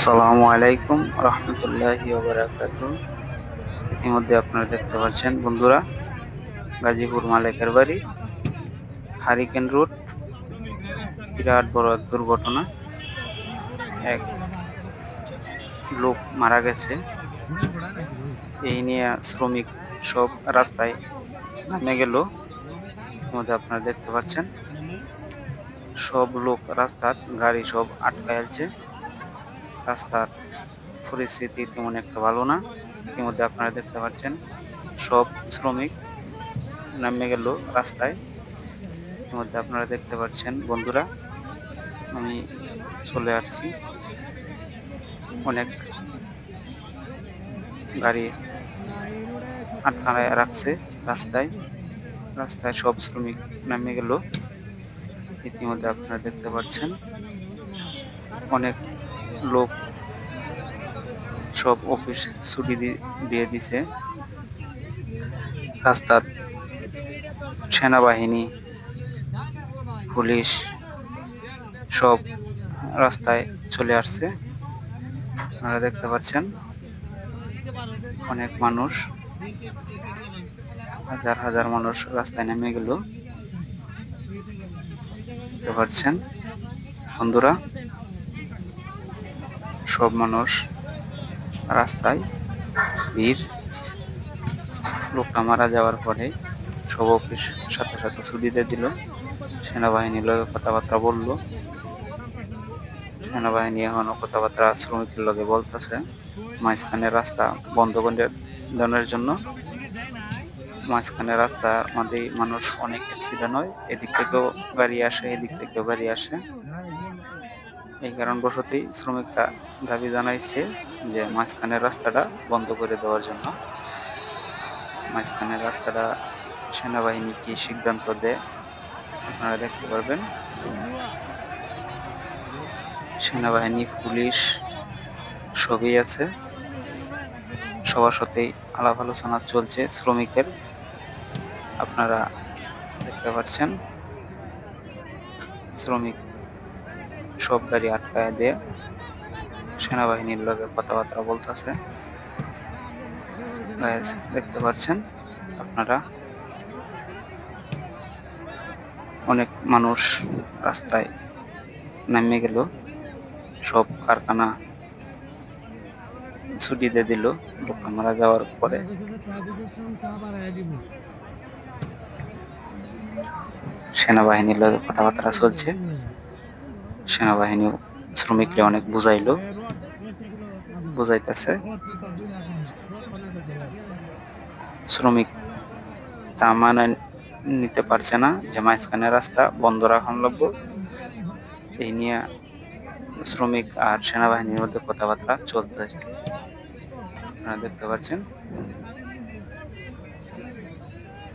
আসসালামু আলাইকুম রহমতুল্লাহি ইতিমধ্যে আপনারা দেখতে পাচ্ছেন বন্ধুরা, গাজীপুর মালিকের বাড়ি, হারিকেন রোড, বিরাট বড় এক দুর্ঘটনা। এক লোক মারা গেছে। এই নিয়ে শ্রমিক সব রাস্তায় নামে গেল। ইতিমধ্যে আপনারা দেখতে পাচ্ছেন, সব লোক রাস্তার গাড়ি সব আটকায় আছে। রাস্তার পরিস্থিতি তেমন একটা ভালো না। ইতিমধ্যে আপনারা দেখতে পাচ্ছেন, সব শ্রমিক নামে গেল রাস্তায়। ইতিমধ্যে আপনারা দেখতে পাচ্ছেন, বন্ধুরা, আমি চলে আসছি। অনেক গাড়ি আটকানায় রাখছে রাস্তায়। রাস্তায় সব শ্রমিক নামে গেল। ইতিমধ্যে আপনারা দেখতে পাচ্ছেন, অনেক লোক সব অফিস ছুটি দিয়ে দিছে। রাস্তার সেনাবাহিনী, পুলিশ সব রাস্তায় চলে আসছে। আপনারা দেখতে পাচ্ছেন অনেক মানুষ, হাজার হাজার মানুষ রাস্তায় নেমে গেল। দেখতে পাচ্ছেন বন্ধুরা সব মানুষ রাস্তায়, ভিড়। লোকটা মারা যাওয়ার পরে সব অফিস সাথে সাথে ছুটি দিয়ে দিল। সেনাবাহিনীর লগে কথাবার্তা বলল। সেনাবাহিনী এখনও কথাবার্তা শ্রমিকের লগে বলতেছে। মাঝখানে রাস্তা বন্ধ করে দেওয়ার জন্য। মাঝখানে রাস্তার মধ্যে মানুষ অনেক অ্যাক্সিডেন্ট হয়। এদিক থেকেও গাড়ি আসে, এদিক থেকেও গাড়ি আসে। এই কারণবশতই শ্রমিকরা দাবি জানাইছে যে মাঝখানের রাস্তাটা বন্ধ করে দেওয়ার জন্য। মাঝখানের রাস্তাটা সেনাবাহিনী কি সিদ্ধান্ত দেয়, আপনারা দেখতে পারবেন। সেনাবাহিনী, পুলিশ সবই আছে। সবার সাথেই আলাপ আলোচনা চলছে শ্রমিকের। আপনারা দেখতে পাচ্ছেন, শ্রমিক সব গাড়ি আটকায় দিয়ে সেনাবাহিনীর লগে কথাবার্তা বলতেছে। দেখতে পাচ্ছেন? আপনারা অনেক মানুষ রাস্তায় নেমে গেল, সব কারখানা ছুটি দিয়ে দিল লোকটা মারা যাওয়ার পরে। সেনাবাহিনীর কথাবার্তা চলছে। সেনাবাহিনী শ্রমিকরা অনেক বুঝাইলো। বুঝাইতেছে। শ্রমিক তা মানে নিতে পারছে না যে মাঝখানে রাস্তা বন্ধ রাখান লাগবো এই নিয়ে শ্রমিক আর সেনাবাহিনীর মধ্যে কথাবার্তা চলতেছে আপনারা দেখতে পাচ্ছেন।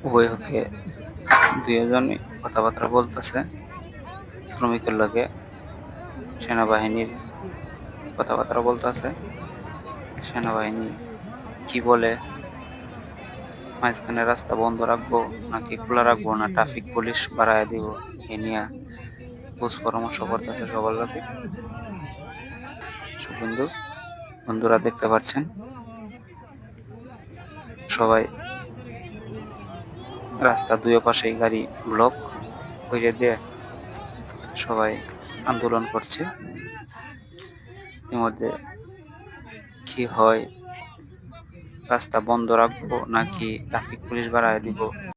উভয় হকে দুজনই কথাবার্তা বলতেছে। শ্রমিকের লগে সেনাবাহিনীর কথাবার্তা বলতেছে সেনাবাহিনী কি বলে? মাঝখানে রাস্তা বন্ধ রাখব নাকি খোলা রাখব না? ট্রাফিক, পুলিশ বাড়ায় দিব। এ নিয়ে খোঁজ পরামর্শ করতেছে সবার লোকে। বন্ধু, বন্ধুরা দেখতে পাচ্ছেন? সবাই রাস্তা দুই পাশেই গাড়ি ব্লক করে দিয়ে সবাই আন্দোলন করছে। ইতিমধ্যে কি হয় রাস্তা বন্ধ রাখব নাকি ট্রাফিক পুলিশ বাড়ায় দিব?